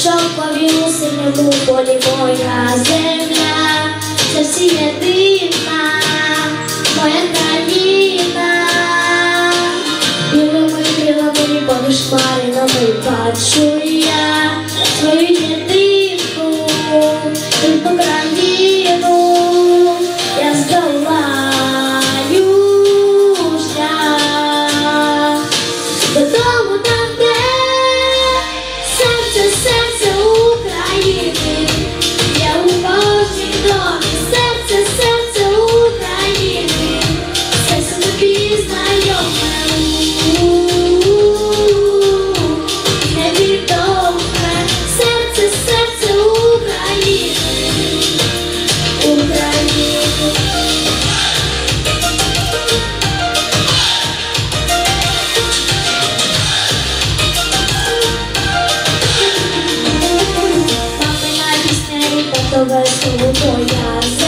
щоб повів синьому полі моя земля, це всі єдина, моя країна, білими крилами поміж хмаринами бачу я свою єдину, від покраїну. З тобою, я земля.